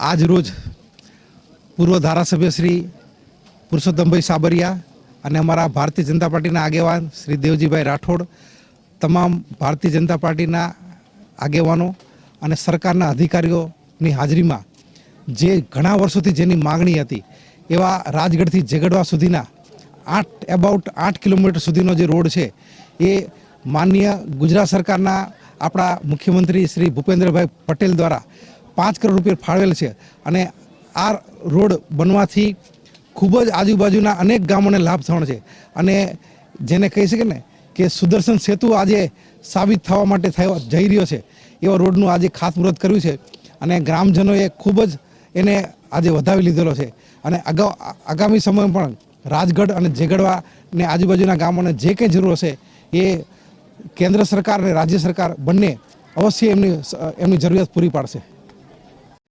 આજ રોજ પૂર્વ ધારાસભ્ય શ્રી પુરુષોત્તમભાઈ સાબરિયા અને અમારા ભારતીય જનતા પાર્ટીના આગેવાન શ્રી દેવજીભાઈ રાઠોડ, તમામ ભારતીય જનતા પાર્ટીના આગેવાનો અને સરકારના અધિકારીઓની હાજરીમાં જે ઘણા વર્ષોથી જેની માગણી હતી, એવા રાજગઢથી જેગડવા સુધીના આઠ એબાઉટ આઠ કિલોમીટર સુધીનો જે રોડ છે, એ માનનીય ગુજરાત સરકારના આપણા મુખ્યમંત્રી શ્રી ભૂપેન્દ્રભાઈ પટેલ દ્વારા પાંચ કરોડ રૂપિયા ફાળવેલ છે. અને આ રોડ બનવાથી ખૂબ જ આજુબાજુના અનેક ગામોને લાભ થવાનો છે. અને જેને કહી શકે ને કે સુદર્શન સેતુ આજે સાબિત થવા માટે થયો, જઈ રહ્યો છે. એવા રોડનું આજે ખાતમુહૂર્ત કર્યું છે. અને ગ્રામજનોએ ખૂબ જ એને આજે વધાવી લીધેલો છે. અને અગાઉ, આગામી સમયમાં પણ રાજગઢ અને જેગડવાને આજુબાજુના ગામોને જે કંઈ જરૂર હશે એ કેન્દ્ર સરકાર અને રાજ્ય સરકાર બંને અવશ્ય એમની એમની જરૂરિયાત પૂરી પાડશે.